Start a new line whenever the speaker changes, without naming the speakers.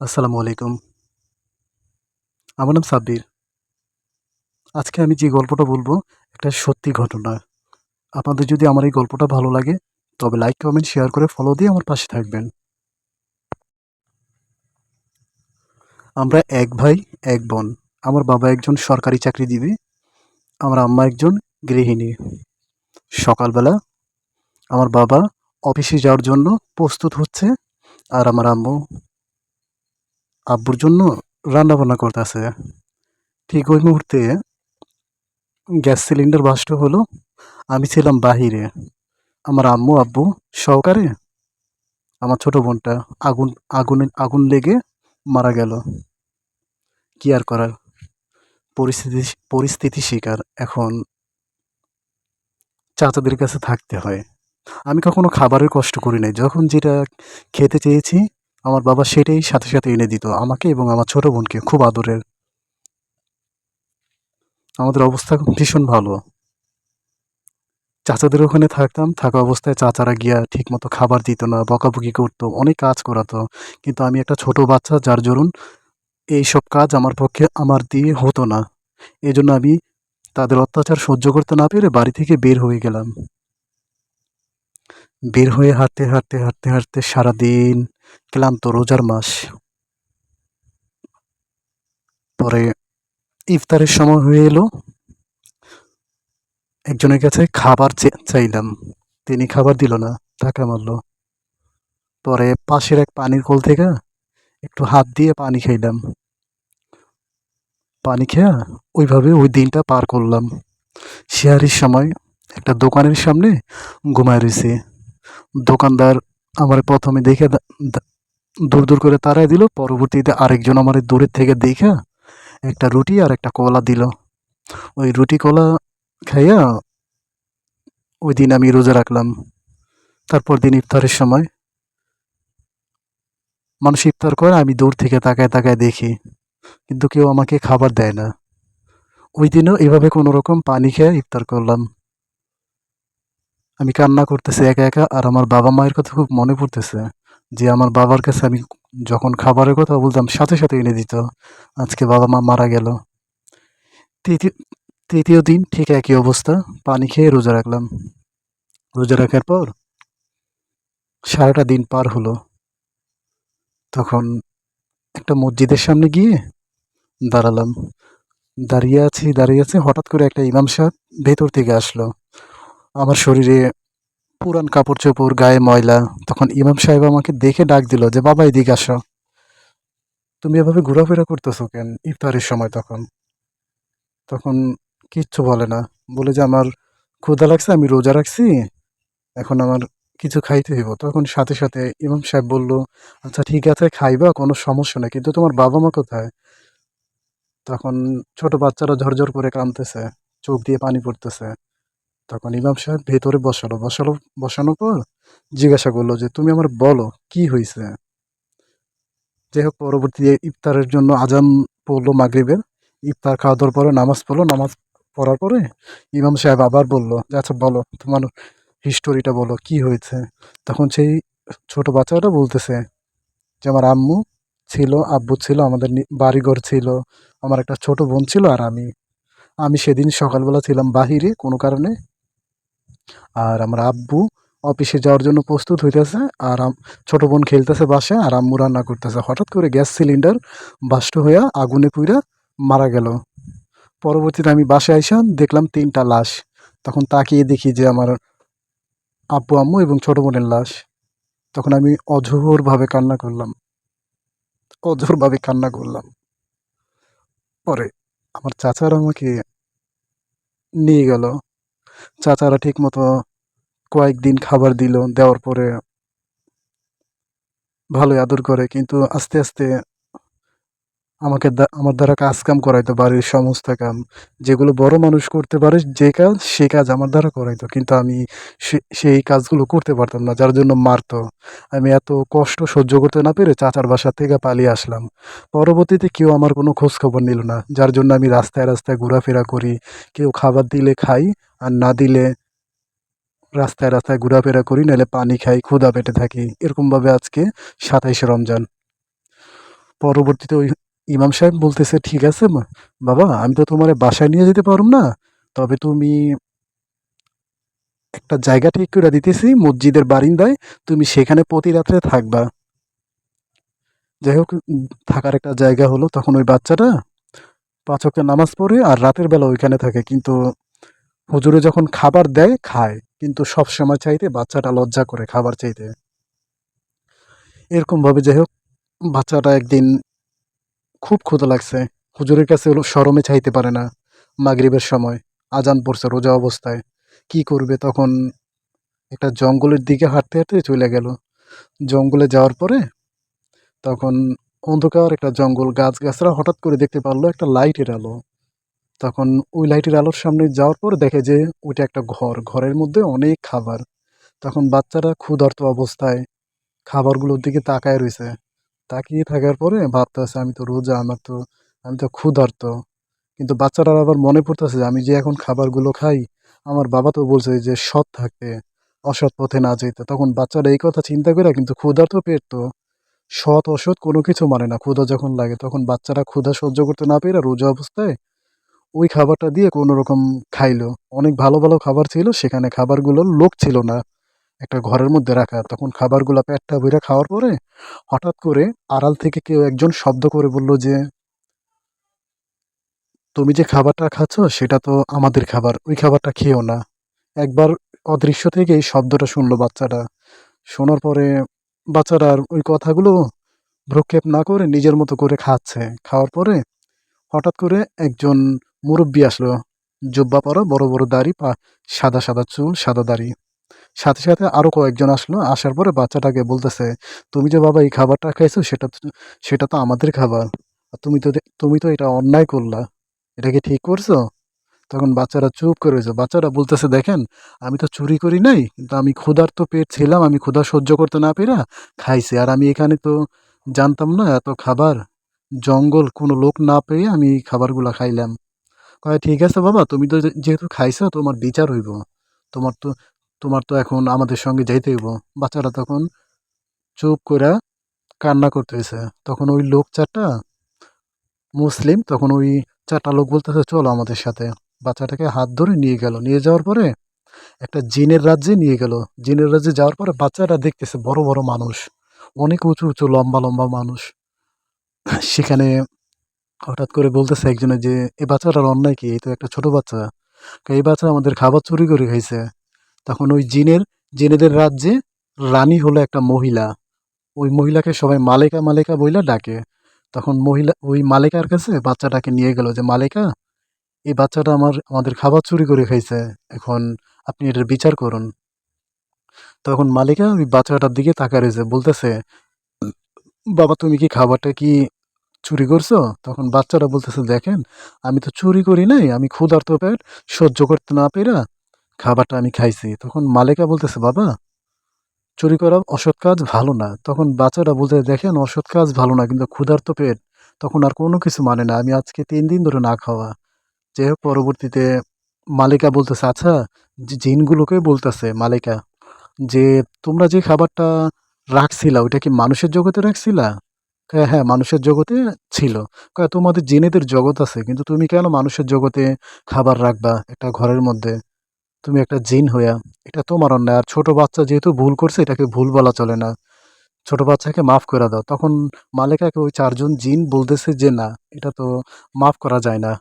আসসালামু আলাইকুম। আমার নাম সাব্বির। আজকে আমি যে গল্পটা বলব, একটা সত্যি ঘটনা। আপনাদের যদি আমার এই গল্পটা ভালো লাগে, তবে লাইক কমেন্ট শেয়ার করে ফলো দিয়ে আমার পাশে থাকবেন। আমরা এক ভাই, এক বোন। আমার বাবা একজন সরকারি চাকরি দিবে আমার আম্মা একজন গৃহিণী। সকালবেলা আমার বাবা অফিসে যাওয়ার জন্য প্রস্তুত হচ্ছে আর আমার আম্মু আব্বুর জন্য রান্না বান্না করতেছে। ঠিক ওই মুহূর্তে গ্যাস সিলিন্ডার বাস্ট হলো, আমি ছিলাম বাহিরে। আমার আম্মু, আব্বু সহকারে আমার ছোট বোনটা আগুন, আগুনে, আগুন লেগে মারা গেল। কি আর করার? পরিস্থিতি পরিস্থিতি শিকার। এখন চাচাদের কাছে থাকতে হয়। আমি কখনো খাবারের কষ্ট করি নাই। যখন যেটা খেতে চেয়েছি আমার বাবা সেটাই সাথে সাথে এনে দিত আমাকে এবং আমার ছোট বোনকে, খুব আদরের। আমাদের অবস্থা ভীষণ ভালো। চাচাদের ওখানে থাকতাম, থাকা অবস্থায় চাচারা গিয়া ঠিকমতো খাবার দিত না, বকাবকি করতো, অনেক কাজ করাতো। কিন্তু আমি একটা ছোট বাচ্চা, যার জরুন এইসব কাজ আমার পক্ষে আমার দিয়ে হতো না। এজন্য আমি তাদের অত্যাচার সহ্য করতে না পেরে বাড়ি থেকে বের হয়ে গেলাম। বের হয়ে হাঁটতে হাঁটতে হাঁটতে হাঁটতে সারাদিন ক্লান্ত রোজার মাস। পরে ইফতারের সময় হয়ে এলো। একজনের কাছে খাবার চাইলাম। তিনি খাবার দিল না টাকা মারল। পরে পাশের এক পানির কল থেকে একটু হাত দিয়ে পানি খাইলাম। পানি খেয়া ওইভাবে ওই দিনটা পার করলাম। শেয়ারির সময় একটা দোকানের সামনে ঘুমায় রয়েছে। দোকানদার আমার প্রথমে দেখে দূর দূর করে তারাই দিল, পরবর্তীতে আরেকজন আমার দূরের থেকে দেখা একটা রুটি আর একটা কলা দিল। ওই রুটি কলা খাইয়া ওই দিন আমি রোজা রাখলাম। তারপর দিন ইফতারের সময় মানুষ ইফতার করে, আমি দূর থেকে তাকায় তাকায় দেখি, কিন্তু কেউ আমাকে খাবার দেয় না। ওই দিনও এভাবে কোনো রকম পানি খেয়ে ইফতার করলাম। আমি কান্না করতেছি একা একা, আর আমার বাবা মায়ের কথা খুব মনে পড়তেছে যে আমার বাবার কাছে আমি যখন খাবারের কথা বলতাম, সাথে সাথে এনে দিত। আজকে বাবা মা মারা গেল। তৃতীয় তৃতীয় দিন ঠিক একই অবস্থা, পানি খেয়ে রোজা রাখলাম। রোজা রাখার পর সারাটা দিন পার হলো। তখন একটা মসজিদের সামনে গিয়ে দাঁড়ালাম। দাঁড়িয়ে আছি দাঁড়িয়ে আছি, হঠাৎ করে একটা ইমাম সাহেব ভেতর থেকে আসলো। আমার শরীরে পুরান কাপড় চোপড়, গায়ে ময়লা। তখন ইমাম সাহেব আমাকে দেখে ডাক দিল যে, বাবা, এদিকে আসো। তুমি এভাবে ঘোরাফেরা করতেছো কেন? ইফতারের সময় তখন। তখন কিচ্ছু বলে না। বলে যে, আমার ক্ষুধা লাগছে, আমি রোজা রাখছি। এখন আমার কিছু খাইতে হইব। তখন সাথে সাথে ইমাম সাহেব বলল আচ্ছা ঠিক আছে, খাইবা, কোনো সমস্যা নেই। কিন্তু তোমার বাবা মা কোথায়? তখন ছোট বাচ্চারা ঝরঝর করে কাঁদতেছে, চোখ দিয়ে পানি পড়তেছে। তখন ইমাম সাহেব ভেতরে বসালো বসালো বসানোর পর জিজ্ঞাসা করল যে, তুমি আমার বলো, কি হয়েছে যাই হোক পরবর্তী ইফতারের জন্য আজান পড়ল মাগরিবের। ইফতার খাওয়া দাওয়ার পরে নামাজ পড়ল, নামাজ পড়ার পরে ইমাম সাহেব আবার বলল যে আচ্ছা বলো, তোমার হিস্টোরিটা বলো, কি হয়েছে তখন সেই ছোট বাচ্চাটা বলতেছে যে, আমার আম্মু ছিল, আব্বু ছিল, আমাদের বাড়িঘর ছিল, আমার একটা ছোট বোন ছিল আর আমি। আমি সেদিন সকালবেলা ছিলাম বাহিরে কোনো কারণে আর আমার আব্বু অফিসে যাওয়ার জন্য প্রস্তুত হইতেছে আর ছোট বোন খেলতেছে বাসে আর আম্মু রান্না করতেছে। হঠাৎ করে গ্যাস সিলিন্ডার বাস্ট হইয়া আগুনে পুইরা মারা গেল। পরবর্তীতে আমি বাসে আইসা দেখলাম তিনটা লাশ। তখন তাকিয়ে দেখি যে আমার আব্বু, আম্মু এবং ছোট বোনের লাশ। তখন আমি অঝোরভাবে কান্না করলাম। অঝোরভাবে কান্না করলাম। পরে আমার চাচারা আমাকে নিয়ে গেল। চাচারা ঠিক মতো কয়েকদিন খাবার দিল দেওয়ার পরে ভালোই আদর করে কিন্তু আস্তে আস্তে আমাকে আমার দ্বারা কাজ কাম করাইতো, বাড়ির সমস্ত কাম। যেগুলো বড় মানুষ করতে পারে, যে কাজ, সে কাজ আমার দ্বারা করাইতো। কিন্তু আমি সেই কাজগুলো করতে পারতাম না, যার জন্য মারতো। আমি এত কষ্ট সহ্য করতে না পেরে চাচার বাসা থেকে পালিয়ে আসলাম। পরবর্তীতে কেউ আমার কোনো খোঁজ খবর নিল না, যার জন্য আমি রাস্তায় রাস্তায় ঘোরাফেরা করি। কেউ খাবার দিলে খাই, আর না দিলে রাস্তায় রাস্তায় ঘোরাফেরা করি, নাহলে পানি খাই ক্ষুদা পেটে থাকি। এরকমভাবে আজকে সাতাইশে রমজান। পরবর্তীতে ওই ইমাম সাহেব বলতেছে, ঠিক আছে বাবা, আমি তো তোমার বাসায় নিয়ে যেতে পারুম না। তবে তুমি একটা জায়গা ঠিক করে দিতেছি, মসজিদের বারিন্দায়, তুমি সেখানে প্রতি রাত্রে থাকবা। যাই হোক, থাকার একটা জায়গা হলো তখন ওই বাচ্চাটা। পাঁচ ওয়াক্ত নামাজ পড়ে আর রাতের বেলা ওইখানে থাকে। কিন্তু হুজুরে যখন খাবার দেয়, খায়। কিন্তু সব সময় চাইতে বাচ্চাটা লজ্জা করে খাবার চাইতে। এরকমভাবে যাই হোক, বাচ্চাটা একদিন খুব ক্ষুধা লাগছে। হুজুরের কাছে শরমে চাইতে পারে না। মাগরিবের সময় আজান পড়ছে রোজা অবস্থায়। কি করবে তখন? একটা জঙ্গলের দিকে হাঁটতে হাঁটতে চলে গেল। জঙ্গলে যাওয়ার পরে তখন অন্ধকার একটা জঙ্গল গাছগাছরা হঠাৎ করে দেখতে পারল একটা লাইটের আলো। তখন ওই লাইটের আলোর সামনে যাওয়ার পর দেখে যে ওইটা একটা ঘর। ঘরের মধ্যে অনেক খাবার। তখন বাচ্চারা ক্ষুধার্ত অবস্থায় খাবারগুলোর দিকে তাকায় রয়েছে। তাকিয়ে থাকার পরে ভাবতেছে, আমি তো রোজা, আমার তো, আমি তো ক্ষুধার্ত। কিন্তু বাচ্চারা আবার মনে পড়তেছে যে, আমি যে এখন খাবারগুলো খাই, আমার বাবা তো বলছে যে, সৎ থাকতে, অসৎ পথে না যেতে তখন বাচ্চারা এই কথা চিন্তা করে কিন্তু ক্ষুধার্ত পেট তো। সৎ, অসৎ কোনো কিছু মানে না, ক্ষুধা যখন লাগে তখন বাচ্চারা ক্ষুধা সহ্য করতে না পেরে রোজা অবস্থায় ওই খাবারটা দিয়ে কোনো রকম খাইলো। অনেক ভালো ভালো খাবার ছিল, সেখানে খাবারগুলোর লোক ছিল না। একটা ঘরের মধ্যে রাখা। তখন খাবারগুলো পেটটা ভরে খাওয়ার পরে হঠাৎ করে আড়াল থেকে কেউ একজন শব্দ করে বলল যে, তুমি যে খাবারটা খাচ্ছ সেটা তো আমাদের খাবার, ওই খাবারটা খেও না। একবার অদৃশ্য থেকে এই শব্দটা শুনলো বাচ্চাটা। শোনার পরে বাচ্চারা ওই কথাগুলো ভ্রুক্ষেপ না করে নিজের মতো করে খাচ্ছে। খাওয়ার পরে হঠাৎ করে একজন মুরব্বী আসলো। জুব্বা পরা বড় বড় দাড়ি, পা, সাদা সাদা চুল, সাদা দাড়ি। সাথে সাথে আরও কয়েকজন আসলো, আসার পরে বাচ্চাটাকে বলতেছে, তুমি যে বাবা এই খাবারটা খাইছো, সেটা সেটা তো আমাদের খাবার। আর তুমি তো তুমি তো এটা অন্যায় করলা। এটা কি ঠিক করছ? তখন বাচ্চারা চুপ করে রয়েছে। বাচ্চারা বলতেছে, দেখেন, আমি তো চুরি করি নাই, কিন্তু আমি ক্ষুধার তো পেট ছিলাম, আমি ক্ষুধা সহ্য করতে না পেরা খাইছি। আর আমি এখানে তো জানতাম না, এত খাবার, জঙ্গল, কোনো লোক না পেয়ে আমি খাবারগুলা খাইলাম। কয়, ঠিক আছে বাবা, তুমি তো যেহেতু খাইছো, তোমার বিচার হইব। তোমার তো তোমার তো এখন আমাদের সঙ্গে যাইতে হইব। বাচ্চারা তখন চুপ করে কান্না করতেছে। তখন ওই লোক চারটা, মুসলিম, তখন ওই চারটা লোক বলতেছে, চলো আমাদের সাথে। বাচ্চাটাকে হাত ধরে নিয়ে গেল। নিয়ে যাওয়ার পরে একটা জিনের রাজ্যে নিয়ে গেল। জিনের রাজ্যে যাওয়ার পরে বাচ্চাটা দেখতেছে বড় বড় মানুষ। অনেক উঁচু উঁচু, লম্বা লম্বা মানুষ। সেখানে হঠাৎ করে বলতেছে একজনে যে এই বাচ্চাটার অন্যায় কি? এই তো একটা ছোট বাচ্চা। এই বাচ্চা আমাদের খাবার চুরি করে খাইছে। তখন ওই জিনের, জিনেদের রাজ্যে রানী হলো একটা মহিলা। ওই মহিলাকে সবাই মালেকা মালেকা বইলা ডাকে। তখন মহিলা, ওই মালেকার কাছে বাচ্চাটাকে নিয়ে গেল যে, মালেকা, এই বাচ্চাটা আমার, আমাদের খাবার চুরি করে খাইছে। এখন আপনি এটার বিচার করুন। তখন মালিকা ওই বাচ্চাটার দিকে তাকায় রয়েছে, বলতেছে, বাবা, তুমি কি খাবারটা কি চুরি করছ? তখন বাচ্চারা বলতেছে, দেখেন, আমি তো চুরি করি নাই, আমি ক্ষুধার্ত পেট, সহ্য করতে না পেরা খাবারটা আমি খাইছি। তখন মালিকা বলতেছে, বাবা, চুরি করা অসৎ কাজ ভালো না। তখন বাচ্চারা বলতে দেখেন, অসৎ কাজ ভালো না, কিন্তু ক্ষুধার্ত পেট। তখন আর কোনো কিছু মানে না। আমি আজকে তিন দিন ধরে না খাওয়া। যে পরবর্তীতে মালিকা বলতেছে আচ্ছা জিনগুলোকে বলতেছে মালিকা যে তোমরা যে খাবারটা রাখছিলা, ওইটা কি মানুষের জগতে রাখছিলা? হ্যাঁ মানুষের জগতে ছিল। তোমাদের জিনেদের জগৎ আছে, কিন্তু তুমি কেন মানুষের জগতে খাবার রাখবা একটা ঘরের মধ্যে? তুমি একটা জিন হইয়া, এটা তোমার অন্যায়। আর ছোটো বাচ্চা যেহেতু ভুল করছে, এটাকে ভুল বলা চলে না। ছোট বাচ্চাকে মাফ করে দাও। তখন মালিকাকে ওই চারজন জিন বলতেছে যে, না, এটা তো মাফ করা যায় না।